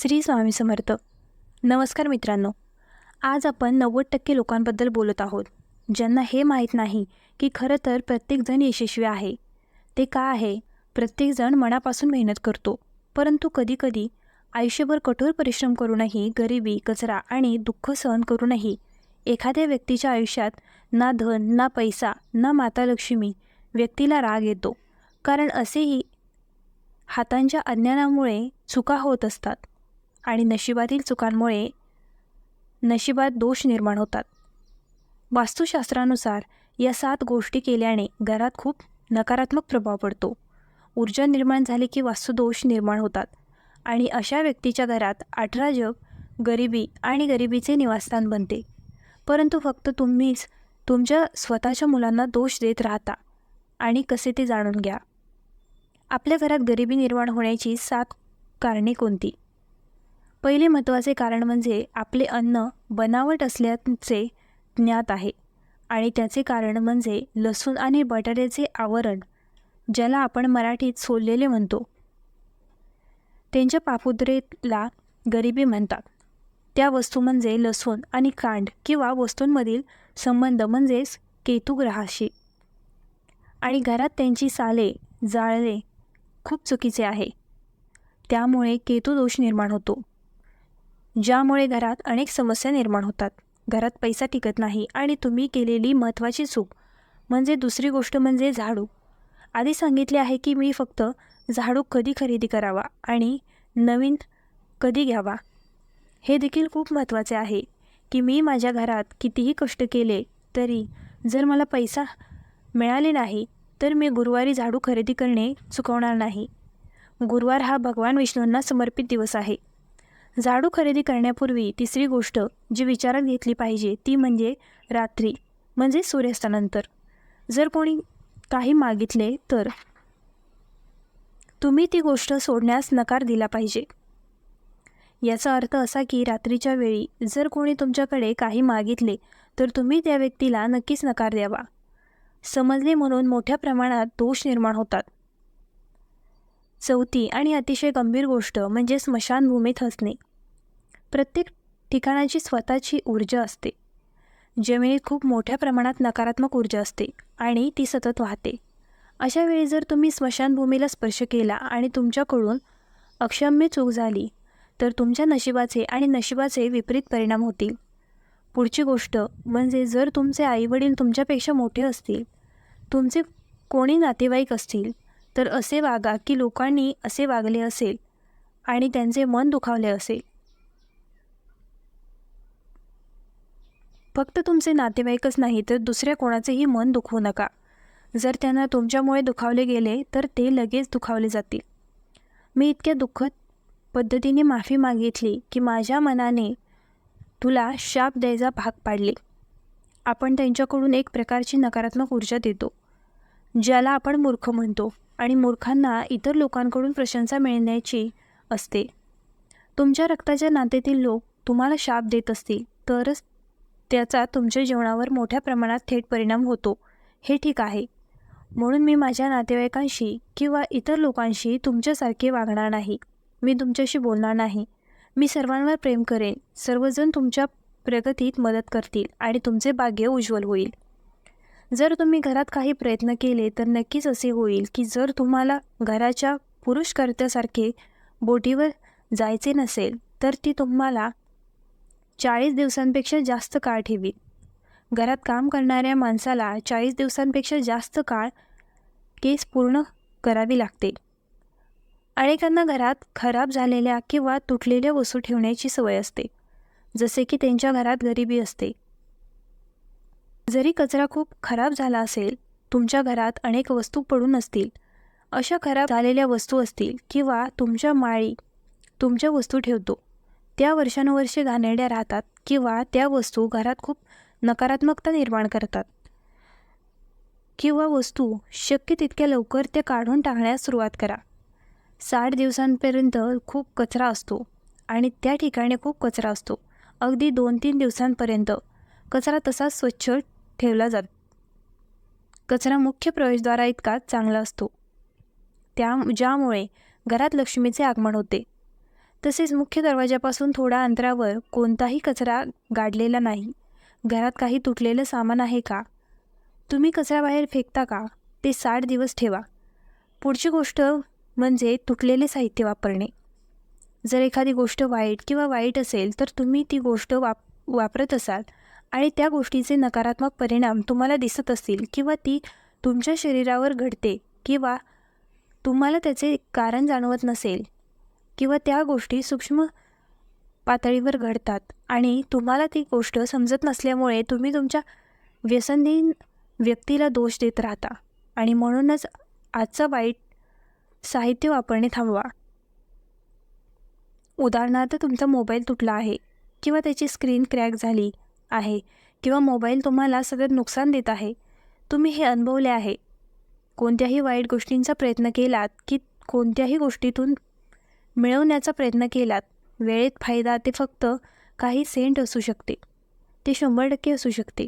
श्री स्वामी समर्थ. नमस्कार मित्रांनो आज आपण नव्वद टक्के लोकांबद्दल बोलत आहोत. ज्यांना हे माहीत नाही की खरं तर प्रत्येकजण यशस्वी आहे. ते का आहे? प्रत्येकजण मनापासून मेहनत करतो. परंतु कधीकधी आयुष्यभर कठोर परिश्रम करूनही गरिबी कचरा आणि दुःख सहन करूनही एखाद्या व्यक्तीच्या आयुष्यात ना धन ना पैसा ना माता लक्ष्मी व्यक्तीला राग येतो. कारण असेही हातांच्या अज्ञानामुळे चुका होत असतात. आणि नशिबातील चुकांमुळे नशिबात दोष निर्माण होतात. वास्तुशास्त्रानुसार या सात गोष्टी केल्याने घरात खूप नकारात्मक प्रभाव पडतो. ऊर्जा निर्माण झाली की वास्तुदोष निर्माण होतात आणि अशा व्यक्तीच्या घरात अठरा जग गरिबी आणि गरिबीचे निवासस्थान बनते. परंतु फक्त तुम्हीच तुमच्या स्वतःच्या मुलांना दोष देत राहता आणि कसे ते जाणून घ्या? आपल्या घरात गरिबी निर्माण होण्याची सात कारणे कोणती? पहिले महत्त्वाचे कारण म्हणजे आपले अन्न बनावट असल्याचे ज्ञात आहे आणि त्याचे कारण म्हणजे लसूण आणि बटाट्याचे आवरण ज्याला आपण मराठीत सोललेले म्हणतो. त्यांच्या पापुद्रेला गरिबी म्हणतात. त्या वस्तू म्हणजे लसूण आणि कांड किंवा वस्तूंमधील संबंध म्हणजेच केतुग्रहाशी. आणि घरात त्यांची साले जाळले खूप चुकीचे आहे. त्यामुळे केतुदोष निर्माण होतो. ज्यामुळे घरात अनेक समस्या निर्माण होतात. घरात पैसा टिकत नाही आणि तुम्ही केलेली महत्त्वाची चूक म्हणजे दुसरी गोष्ट म्हणजे झाडू. आधी सांगितले आहे की मी फक्त झाडू कधी खरेदी करावा आणि नवीन कधी घ्यावा. हे देखील खूप महत्त्वाचे आहे की मी माझ्या घरात कितीही कष्ट केले तरी जर मला पैसा मिळाले नाही तर मी गुरुवारी झाडू खरेदी करणे चुकवणार नाही. गुरुवार हा भगवान विष्णूंना समर्पित दिवस आहे. झाडू खरेदी करण्यापूर्वी तिसरी गोष्ट जी विचारात घेतली पाहिजे ती म्हणजे रात्री म्हणजे सूर्यास्तानंतर. जर कोणी काही मागितले तर तुम्ही ती गोष्ट सोडण्यास नकार दिला पाहिजे. याचा अर्थ असा की रात्रीच्या वेळी जर कोणी तुमच्याकडे काही मागितले तर तुम्ही त्या व्यक्तीला नक्कीच नकार द्यावा. समजले म्हणून मोठ्या प्रमाणात दोष निर्माण होतात. चौथी आणि अतिशय गंभीर गोष्ट म्हणजे स्मशानभूमीत हसणे. प्रत्येक ठिकाणाची स्वतःची ऊर्जा असते. जमिनीत खूप मोठ्या प्रमाणात नकारात्मक ऊर्जा असते आणि ती सतत वाहते. अशा वेळी जर तुम्ही स्मशानभूमीला स्पर्श केला आणि तुमच्याकडून अक्षम्य चूक झाली तर तुमच्या नशिबाचे आणि नशिबाचे विपरीत परिणाम होतील. पुढची गोष्ट म्हणजे जर तुमचे आईवडील तुमच्यापेक्षा मोठे असतील तुमचे कोणी नातेवाईक असतील तर असे वागा की लोकांनी असे वागले असेल आणि त्यांचे मन दुखावले असेल. फक्त तुमचे नातेवाईकच नाही तर दुसऱ्या कोणाचेही मन दुखवू नका. जर त्यांना तुमच्यामुळे दुखावले गेले तर ते लगेच दुखावले जातील. मी इतक्या दुःखद पद्धतीने माफी मागितली की माझ्या मनाने तुला शाप द्यायचा भाग पाडले. आपण त्यांच्याकडून एक प्रकारची नकारात्मक ऊर्जा देतो ज्याला आपण मूर्ख म्हणतो आणि मूर्खांना इतर लोकांकडून प्रशंसा मिळण्याची असते. तुमच्या रक्ताच्या नात्यातील लोक तुम्हाला शाप देत असतील तरच त्याचा तुमच्या जीवनावर मोठ्या प्रमाणात थेट परिणाम होतो. हे ठीक आहे. म्हणून मी माझ्या नातेवाईकांशी किंवा इतर लोकांशी तुमच्यासारखे वागणार नाही. मी तुमच्याशी बोलणार नाही. मी सर्वांवर प्रेम करेन. सर्वजण तुमच्या प्रगतीत मदत करतील आणि तुमचे भाग्य उज्ज्वल होईल. जर तुम्ही घरात काही प्रयत्न केले तर नक्कीच असे होईल की जर तुम्हाला घराच्या पुरुषकर्त्यासारखे बोटीवर जायचे नसेल तर ती तुम्हाला चाळीस दिवसांपेक्षा जास्त काळ ठेवी. घरात काम करणाऱ्या माणसाला चाळीस दिवसांपेक्षा जास्त काळ केस पूर्ण करावी लागते. अनेकांना घरात खराब झालेल्या किंवा तुटलेल्या वस्तू ठेवण्याची सवय असते जसे की त्यांच्या घरात गरिबी असते. जरी कचरा खूप खराब झाला असेल तुमच्या घरात अनेक वस्तू पडून असतील. अशा खराब झालेल्या वस्तू असतील किंवा तुमच्या माळी तुमच्या वस्तू ठेवतो. त्या वर्षानुवर्षे घाणेरड्या राहतात किंवा त्या वस्तू घरात खूप नकारात्मकता निर्माण करतात. किंवा वस्तू शक्य तितक्या लवकर त्या काढून टाकण्यास सुरुवात करा. साठ दिवसांपर्यंत खूप कचरा असतो आणि त्या ठिकाणी खूप कचरा असतो. अगदी दोन तीन दिवसांपर्यंत कचरा तसाच स्वच्छ ठेवला जात. कचरा मुख्य प्रवेशद्वारा इतकाच चांगला असतो. त्या ज्यामुळे घरात लक्ष्मीचे आगमन होते. तसेच मुख्य दरवाजापासून थोड्या अंतरावर कोणताही कचरा गाडलेला नाही. घरात काही तुटलेलं सामान आहे का? तुम्ही कचरा बाहेर फेकता का? ते साठ दिवस ठेवा. पुढची गोष्ट म्हणजे तुटलेले साहित्य वापरणे. जर एखादी गोष्ट वाईट किंवा वाईट असेल तर तुम्ही ती गोष्ट वाप वापरत असाल आणि त्या गोष्टीचे नकारात्मक परिणाम तुम्हाला दिसत असतील किंवा ती तुमच्या शरीरावर घडते किंवा तुम्हाला त्याचे कारण जाणवत नसेल किंवा त्या गोष्टी सूक्ष्म पातळीवर घडतात. आणि तुम्हाला ती गोष्ट समजत नसल्यामुळे तुम्ही तुमच्या व्यसनहीन व्यक्तीला दोष देत राहता. आणि म्हणूनच आजचा वाईट साहित्य वापरणे थांबवा. उदाहरणार्थ तुमचा मोबाईल तुटला आहे किंवा त्याची स्क्रीन क्रॅक झाली आहे किंवा मोबाईल तुम्हाला सतत नुकसान देत आहे तुम्ही हे अनुभवले आहे. कोणत्याही वाईट गोष्टींचा प्रयत्न केलात की कोणत्याही गोष्टीतून मिळवण्याचा प्रयत्न केलात. वेळेत फायदा ते फक्त काही सेंट असू शकते. ते शंभर टक्के असू शकते.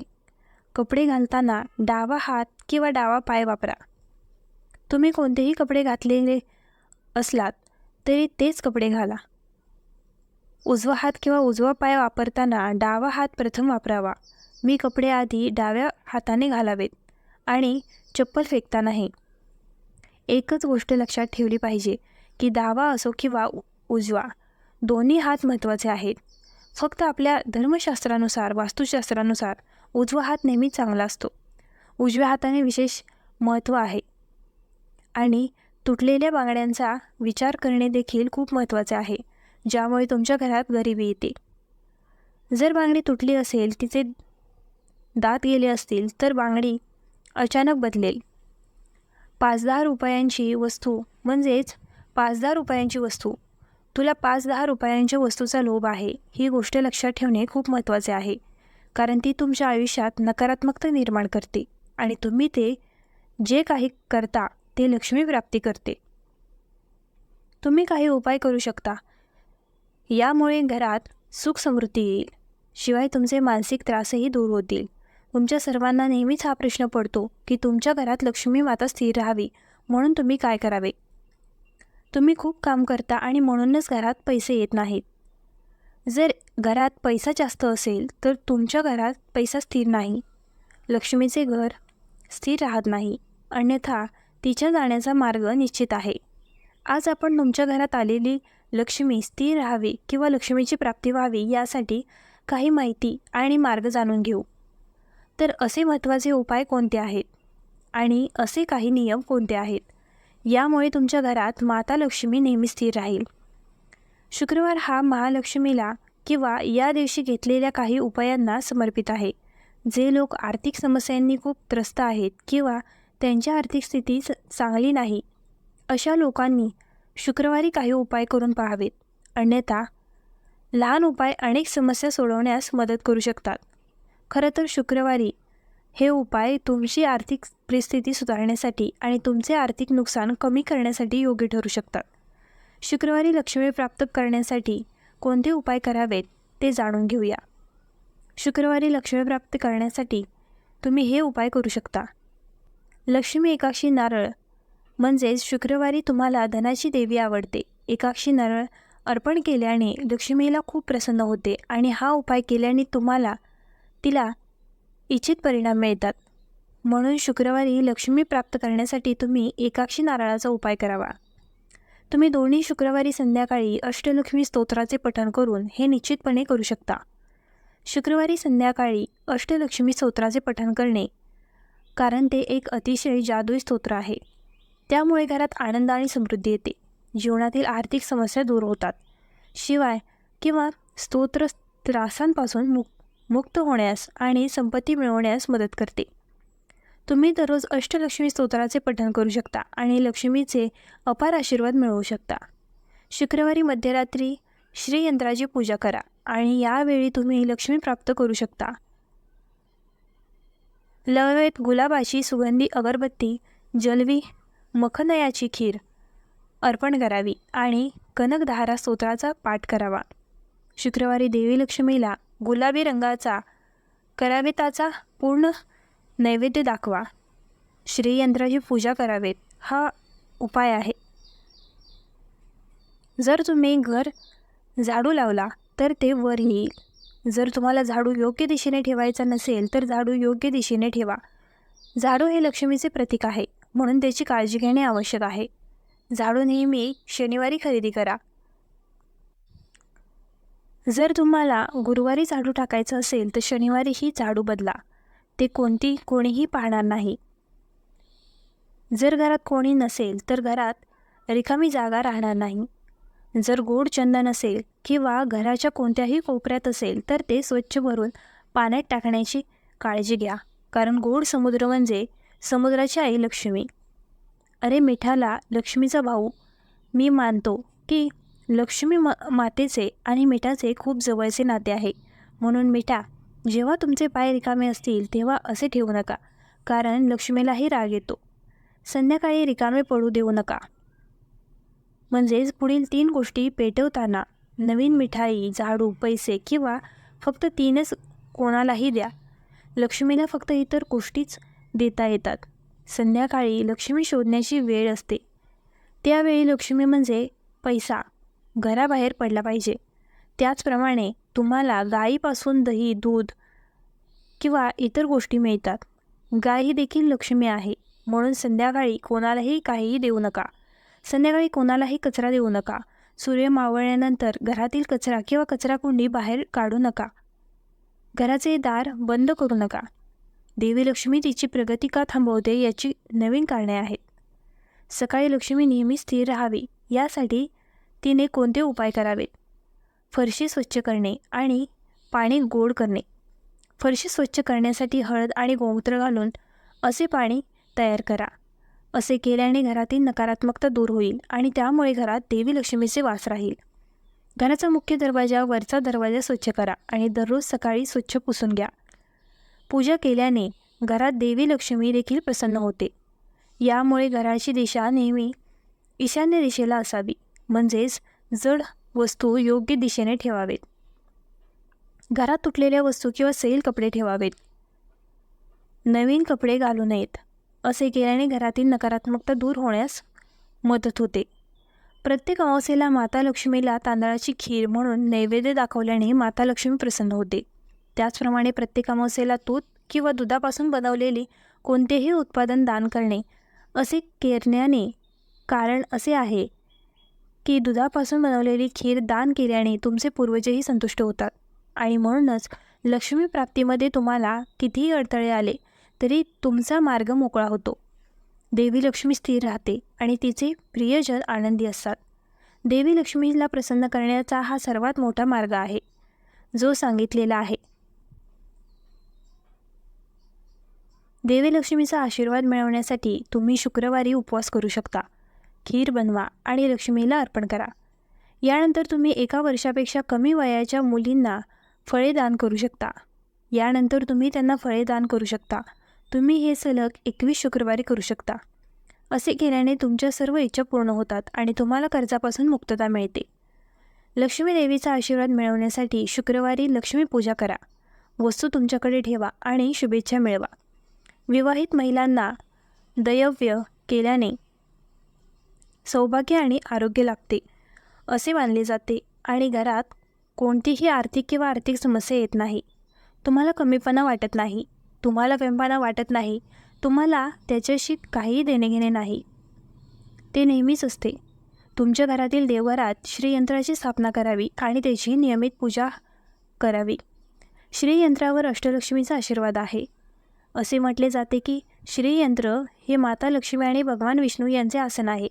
कपडे घालताना डावा हात किंवा डावा पाय वापरा. तुम्ही कोणतेही कपडे घातलेले असलात तरी तेच कपडे घाला. उजवा हात किंवा उजवा पाय वापरताना डावा हात प्रथम वापरावा. मी कपडे आधी डाव्या हाताने घालावेत आणि चप्पल फेकतानाही एकच गोष्ट लक्षात ठेवली पाहिजे. की डावा असो किंवा उ- उजवा दोन्ही हात महत्त्वाचे आहेत. फक्त आपल्या धर्मशास्त्रानुसार वास्तुशास्त्रानुसार उजवा हात नेहमी चांगला असतो. उजव्या हाताने विशेष महत्त्व आहे. आणि तुटलेल्या बांगड्यांचा विचार करणे देखील खूप महत्त्वाचे आहे ज्यामुळे तुमच्या घरात गरिबी येते. जर बांगडी तुटली असेल तिचे दात गेले असतील तर बांगडी अचानक बदलेल. पाच दहा रुपयांची वस्तू म्हणजेच पाच दहा रुपयांची वस्तू. तुला पाच दहा रुपयांच्या वस्तूचा लोभ आहे ही गोष्ट लक्षात ठेवणे खूप महत्त्वाचे आहे. कारण ती तुमच्या आयुष्यात नकारात्मकता निर्माण करते आणि तुम्ही ते जे काही करता ते लक्ष्मी प्राप्ती करते. तुम्ही काही उपाय करू शकता. यामुळे घरात सुख समृद्धी येईल. शिवाय तुमचे मानसिक त्रासही दूर होतील. तुमच्या सर्वांना नेहमीच हा प्रश्न पडतो की तुमच्या घरात लक्ष्मी माता स्थिर राहावी म्हणून तुम्ही काय करावे? तुम्ही खूप काम करता आणि म्हणूनच घरात पैसे येत नाहीत. जर घरात पैसा जास्त असेल तर तुमच्या घरात पैसा स्थिर नाही. लक्ष्मीचे घर स्थिर राहत नाही. अन्यथा तिच्या जाण्याचा मार्ग निश्चित आहे. आज आपण तुमच्या घरात आलेली लक्ष्मी स्थिर राहावी किंवा लक्ष्मीची प्राप्ती व्हावी यासाठी काही माहिती आणि मार्ग जाणून घेऊ. तर असे महत्त्वाचे उपाय कोणते आहेत? आणि असे काही नियम कोणते आहेत? यामुळे तुमच्या घरात माता लक्ष्मी नेहमी स्थिर राहील. शुक्रवार हा महालक्ष्मीला किंवा या दिवशी घेतलेल्या काही उपायांना समर्पित आहे. जे लोक आर्थिक समस्यांनी खूप त्रस्त आहेत किंवा त्यांची आर्थिक स्थिती चांगली नाही अशा लोकांनी शुक्रवारी काही उपाय करून पाहावेत. अन्यथा लहान उपाय अनेक समस्या सोडवण्यास मदत करू शकतात. खरं तर शुक्रवारी हे उपाय तुमची आर्थिक परिस्थिती सुधारण्यासाठी आणि तुमचे आर्थिक नुकसान कमी करण्यासाठी योग्य ठरू शकतात. शुक्रवारी लक्ष्मी प्राप्त करण्यासाठी कोणते उपाय करावेत ते जाणून घेऊया. शुक्रवारी लक्ष्मी प्राप्त करण्यासाठी तुम्ही हे उपाय करू शकता. लक्ष्मी एकाक्षी नारळ म्हणजेच शुक्रवारी तुम्हाला धनाची देवी आवडते. एकाक्षी नारळ अर्पण केल्याने लक्ष्मीला खूप प्रसन्न होते आणि हा उपाय केल्याने तुम्हाला तिला इच्छित परिणाम मिळतात. म्हणून शुक्रवारी लक्ष्मी प्राप्त करण्यासाठी तुम्ही एकाक्षी नारळाचा उपाय करावा. तुम्ही दोन्ही शुक्रवारी संध्याकाळी अष्टलक्ष्मी स्तोत्राचे पठण करून हे निश्चितपणे करू शकता. शुक्रवारी संध्याकाळी अष्टलक्ष्मी स्तोत्राचे पठण करणे कारण ते एक अतिशय जादुई स्तोत्र आहे. त्यामुळे घरात आनंद आणि समृद्धी येते. जीवनातील आर्थिक समस्या दूर होतात. शिवाय किंवा स्तोत्र त्रासांपासून मुक्त मुक्त होण्यास आणि संपत्ती मिळवण्यास मदत करते. तुम्ही दररोज अष्टलक्ष्मी स्तोत्राचे पठण करू शकता आणि लक्ष्मीचे अपार आशीर्वाद मिळवू शकता. शुक्रवारी मध्यरात्री श्रीयंत्राची पूजा करा आणि यावेळी तुम्ही लक्ष्मी प्राप्त करू शकता. लवेत गुलाबाची सुगंधी अगरबत्ती जलवी मखनयाची खीर अर्पण करावी आणि कनकधारा स्तोत्राचा पाठ करावा. शुक्रवारी देवी लक्ष्मीला गुलाबी रंगाचा करावेताचा पूर्ण नैवेद्य दाखवा. श्रीयंत्राची पूजा करावेत. हा उपाय आहे. जर तुम्ही घर झाडू लावला तर ते वर येईल. जर तुम्हाला झाडू योग्य दिशेने ठेवायचा नसेल तर झाडू योग्य दिशेने ठेवा. झाडू हे लक्ष्मीचे प्रतीक आहे म्हणून त्याची काळजी घेणे आवश्यक आहे. झाडू नेहमी शनिवारी खरेदी करा. जर तुम्हाला गुरुवारी झाडू टाकायचं असेल तर शनिवारीही झाडू बदला. ते कोणती कोणीही पाहणार नाही. जर घरात कोणी नसेल तर घरात रिकामी जागा राहणार नाही. जर गोड चंदन असेल किंवा घराच्या कोणत्याही कोपऱ्यात असेल तर ते स्वच्छ भरून पाण्यात टाकण्याची काळजी घ्या. कारण गोड समुद्र म्हणजे समुद्राची आई लक्ष्मी. अरे मिठाला लक्ष्मीचा भाऊ मी मानतो की लक्ष्मी म मातेचे आणि मिठाचे खूप जवळचे नाते आहे. म्हणून मिठा जेव्हा तुमचे पाय रिकामे असतील तेव्हा असे ठेवू नका कारण लक्ष्मीलाही राग येतो. संध्याकाळी रिकामे पडू देऊ नका. म्हणजेच पुढील तीन गोष्टी पेटवताना नवीन मिठाई झाडू पैसे किंवा फक्त तीनच कोणालाही द्या. लक्ष्मीला फक्त इतर गोष्टीच देता येतात. संध्याकाळी लक्ष्मी शोधण्याची वेळ असते. त्यावेळी लक्ष्मी म्हणजे पैसा. घराबाहेर पडला पाहिजे. त्याचप्रमाणे तुम्हाला गाईपासून दही दूध किंवा इतर गोष्टी मिळतात. गाय ही देखील लक्ष्मी आहे. म्हणून संध्याकाळी कोणालाही काहीही देऊ नका. संध्याकाळी कोणालाही कचरा देऊ नका. सूर्य मावळल्यानंतर घरातील कचरा किंवा कचराकुंडी बाहेर काढू नका. घराचे दार बंद करू नका. देवी लक्ष्मी तिची प्रगती का थांबवते याची नवीन कारणे आहेत. सकाळी लक्ष्मी नेहमी स्थिर राहावी यासाठी तिने कोणते उपाय करावेत? फरशी स्वच्छ करणे आणि पाणी गोड करणे. फरशी स्वच्छ करण्यासाठी हळद आणि गोमूत्र घालून असे पाणी तयार करा. असे केल्याने घरातील नकारात्मकता दूर होईल आणि त्यामुळे घरात देवी लक्ष्मीचे वास राहील. घराचा मुख्य दरवाजा वरचा दरवाजा स्वच्छ करा आणि दररोज सकाळी स्वच्छ पुसून घ्या. पूजा केल्याने घरात देवी लक्ष्मी देखील प्रसन्न होते. यामुळे घराची दिशा नेहमी ईशान्य दिशेला असावी. म्हणजेच जड वस्तू योग्य दिशेने ठेवावेत. घरात तुटलेल्या वस्तू किंवा सैल कपडे ठेवावेत. नवीन कपडे घालू नयेत असे केल्याने घरातील नकारात्मकता दूर होण्यास मदत होते. प्रत्येक अमावस्येला माता लक्ष्मीला तांदळाची खीर म्हणून नैवेद्य दाखवल्याने माता लक्ष्मी प्रसन्न होते. त्याचप्रमाणे प्रत्येक अमावस्येला दूध किंवा दुधापासून बनवलेले कोणतेही उत्पादन दान करणे असे करण्याने कारण असे आहे की दुधापासून बनवलेली खीर दान केल्याने तुमचे पूर्वजही संतुष्ट होतात. आणि म्हणूनच लक्ष्मी प्राप्तीमध्ये तुम्हाला कितीही अडथळे आले तरी तुमचा मार्ग मोकळा होतो. देवी लक्ष्मी स्थिर राहते आणि तिचे प्रियजन आनंदी असतात. देवी लक्ष्मीला प्रसन्न करण्याचा हा सर्वात मोठा मार्ग आहे. जो सांगितलेला आहे. देवी लक्ष्मीचा आशीर्वाद मिळवण्यासाठी तुम्ही शुक्रवारी उपवास करू शकता. खीर बनवा आणि लक्ष्मीला अर्पण करा. यानंतर तुम्ही एका वर्षापेक्षा कमी वयाच्या मुलींना फळे दान करू शकता. यानंतर तुम्ही त्यांना फळे दान करू शकता. तुम्ही हे सलग एकवीस शुक्रवारी करू शकता. असे केल्याने तुमच्या सर्व इच्छा पूर्ण होतात आणि तुम्हाला कर्जापासून मुक्तता मिळते. लक्ष्मी देवीचा आशीर्वाद मिळवण्यासाठी शुक्रवारी लक्ष्मी पूजा करा. वस्तू तुमच्याकडे ठेवा आणि शुभेच्छा मिळवा. विवाहित महिलांना दैव्य केल्याने सौभाग्य आणि आरोग्य लागते असे मानले जाते. आणि घरात कोणतीही आर्थिक किंवा आर्थिक समस्या येत नाही. तुम्हाला कमीपणा वाटत नाही. तुम्हाला वेंबाना वाटत नाही. तुम्हाला त्याच्याशी काहीही देणेघेणे नाही. ते नेहमीच असते. तुमच्या घरातील देवघरात श्रीयंत्राची स्थापना करावी आणि त्याची नियमित पूजा करावी. श्रीयंत्रावर अष्टलक्ष्मीचा आशीर्वाद आहे. असे म्हटले जाते की श्रीयंत्र हे माता लक्ष्मी आणि भगवान विष्णू यांचे आसन आहे.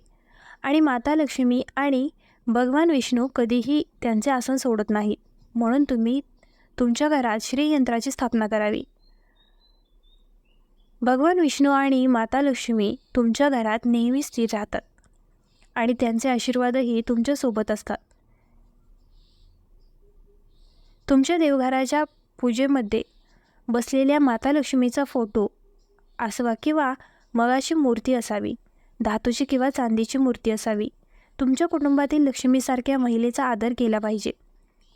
आणि माता लक्ष्मी आणि भगवान विष्णू कधीही त्यांचे आसन सोडत नाहीत म्हणून तुम्ही तुमच्या घरात श्रीयंत्राची स्थापना करावी. भगवान विष्णू आणि माता लक्ष्मी तुमच्या घरात नेहमी स्थिर राहतात आणि त्यांचे आशीर्वादही तुमच्यासोबत असतात. तुमच्या देवघराच्या पूजेमध्ये बसलेल्या माता लक्ष्मीचा फोटो आसवा किंवा मगाची मूर्ती असावी. धातूची किंवा चांदीची मूर्ती असावी. तुमच्या कुटुंबातील लक्ष्मीसारख्या महिलेचा आदर केला पाहिजे.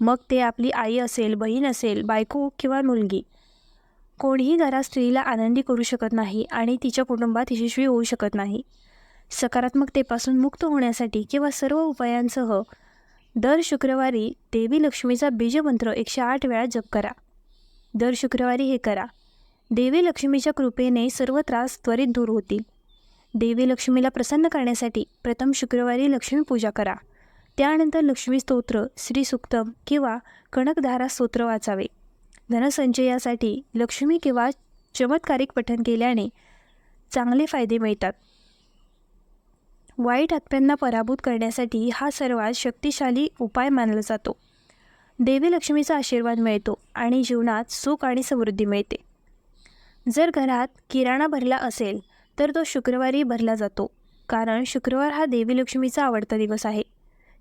मग ते आपली आई असेल बहीण असेल बायको किंवा मुलगी. कोणीही घरात स्त्रीला आनंदी करू शकत नाही आणि तिच्या कुटुंबात यशस्वी होऊ शकत नाही. सकारात्मकतेपासून मुक्त होण्यासाठी किंवा सर्व उपायांसह दर शुक्रवारी देवी लक्ष्मीचा बीजमंत्र एकशे आठ वेळा जप करा. दर शुक्रवारी हे करा. देवी लक्ष्मीच्या कृपेने सर्व त्रास त्वरित दूर होतील. देवी लक्ष्मीला प्रसन्न करण्यासाठी प्रथम शुक्रवारी लक्ष्मी पूजा करा. त्यानंतर लक्ष्मी स्तोत्र श्री सुक्तम किंवा कणकधारा स्तोत्र वाचावे. धनसंचयासाठी लक्ष्मी किंवा चमत्कारिक पठण केल्याने चांगले फायदे मिळतात. वाईट आत्म्यांना पराभूत करण्यासाठी हा सर्वात शक्तिशाली उपाय मानला जातो. देवी लक्ष्मीचा आशीर्वाद मिळतो आणि जीवनात सुख आणि समृद्धी मिळते. जर घरात किराणा भरला असेल तर तो शुक्रवारी भरला जातो. कारण शुक्रवार हा देवी लक्ष्मीचा आवडता दिवस आहे.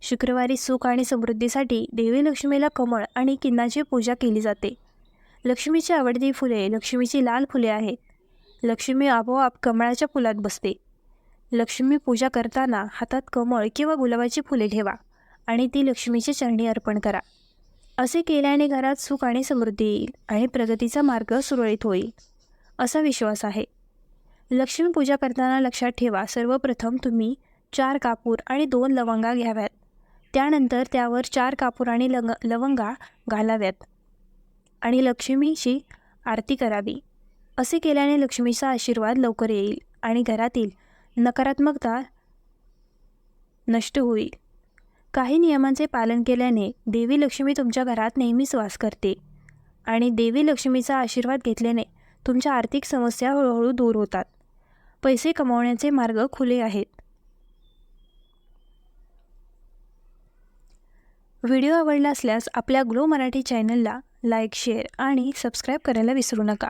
शुक्रवारी सुख आणि समृद्धीसाठी देवी लक्ष्मीला कमळ आणि किन्नाची पूजा केली जाते. लक्ष्मीची आवडती फुले लक्ष्मीची लाल फुले आहेत. लक्ष्मी आपोआप कमळाच्या फुलात बसते. लक्ष्मी पूजा करताना हातात कमळ किंवा गुलाबाची फुले ठेवा आणि ती लक्ष्मीची चरणी अर्पण करा. असे केल्याने घरात सुख आणि समृद्धी येईल आणि प्रगतीचा मार्ग सुरळीत होईल असा विश्वास आहे. लक्ष्मी पूजा करताना लक्षात ठेवा सर्वप्रथम तुम्ही चार कापूर आणि दोन लवंगा घ्याव्यात. त्यानंतर त्यावर चार कापूर आणि लंग लवंगा घालाव्यात आणि लक्ष्मीची आरती करावी. असे केल्याने लक्ष्मीचा आशीर्वाद लवकर येईल आणि घरातील नकारात्मकता नष्ट होईल. काही नियमांचे पालन केल्याने देवी लक्ष्मी तुमच्या घरात नेहमीच वास करते आणि देवी लक्ष्मीचा आशीर्वाद घेतल्याने तुमच्या आर्थिक समस्या हळूहळू दूर होतात. पैसे कमावण्याचे मार्ग खुले आहेत. व्हिडिओ आवडला असल्यास आपल्या ग्लो मराठी चॅनलला लाईक शेअर आणि सबस्क्राईब करायला विसरू नका.